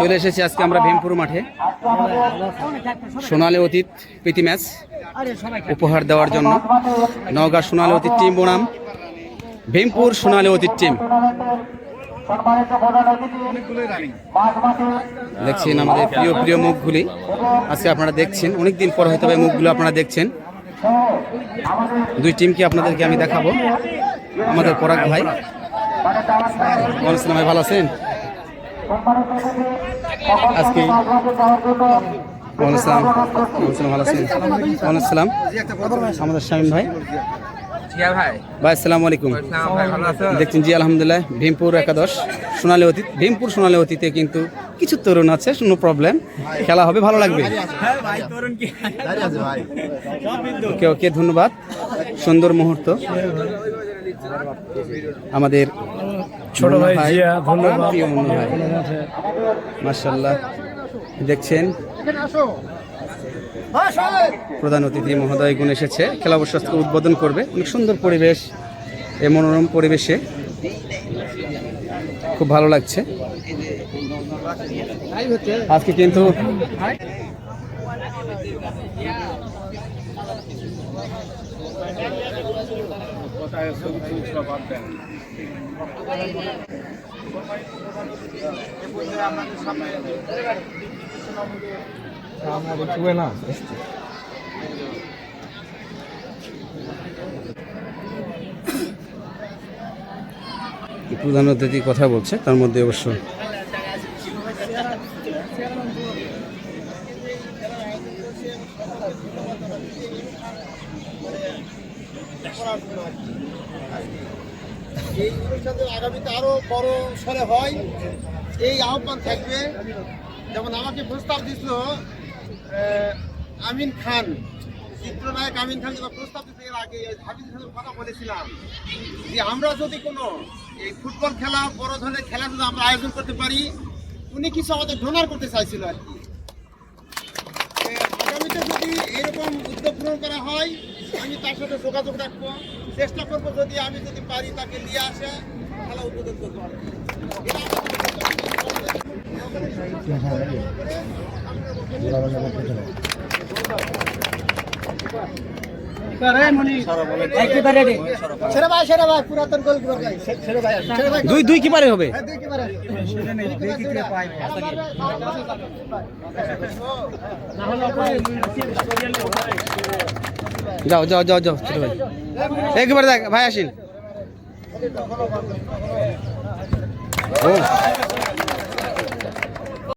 চলে এসেছি আজকে আমরা ভীমপুর মাঠে। সোনালী অতীত প্রীতি ম্যাচ উপহার দেওয়ার জন্য। নওগাঁ সোনালী অতীত টিম বনাম। ভীমপুর সোনালী অতীত টিম। দেখছেন আমাদের প্রিয় প্রিয় মুখগুলি। আজকে আপনারা দেখছেন, অনেকদিন পর হয়তো মুখগুলো আপনারা দেখছেন। দুই টিমকে আপনাদেরকে আমি দেখাবো। আমাদের পরাগ ভাই। ভালো আছেন? আজকে ভালো আছেন আমাদের শামীম ভাই। ভাই। আসসালামু আলাইকুম। দেখছেন জি আলহামদুলিল্লাহ ভীমপুর একাদশ। সোনালী অতীত ভীমপুর সোনালী অতীতে কিন্তু কিছু তরুণ আছে কোনো প্রবলেম খেলা হবে ভালো লাগবে। ওকে ওকে ধন্যবাদ। সুন্দর মুহূর্ত। আমাদের ছোট ভাই জিয়া ধন্যবাদ। প্রিয় মুন্নু ভাই মার্শাল্লাহ দেখছেন প্রধান অতিথি মহোদয় গুণ এসেছে। খেলা অবশ্য উদ্বোধন করবে। অনেক সুন্দর পরিবেশ এই মনোরম পরিবেশে। খুব ভালো লাগছে। আজকে কিন্তু প্রধান অতিথি কথা বলছে? তার মধ্যে অবশ্য এই অনুষ্ঠান আগামীতে আরও বড় সরে হয়, এই আহ্বান থাকবে। যেমন আমাকে প্রস্তাব দিছিল আমিন খান, চিত্রনায়ক আমিন খান যেটা প্রস্তাব দিতে এর আগে হাবিজ খানের কথা বলেছিলাম যে আমরা যদি কোনো এই ফুটবল খেলা, বড় ধরনের খেলা যদি আমরা আয়োজন করতে পারি, উনি কিছু আমাদের ডোনার করতে চাইছিল আর কি। আগামীতে যদি এরকম উদ্যোগ গ্রহণ করা হয় আমি তার সাথে যোগাযোগ রাখব চেষ্টা করব যদি আমি যদি পারি তাকে নিয়ে আসে খেলা উদ্বোধন করব আর কি। এটা আমাদের- সেরা ভাই সেরা ভাই পুরাতন গোল ভাই সেরা ভাই সেরা ভাই দুই দুই কি পারে হবে হ্যাঁ, দুই কিপারে। যাও যাও যাও যাও ছোট ভাই। একবারে দেখ ভাই আসিন ও।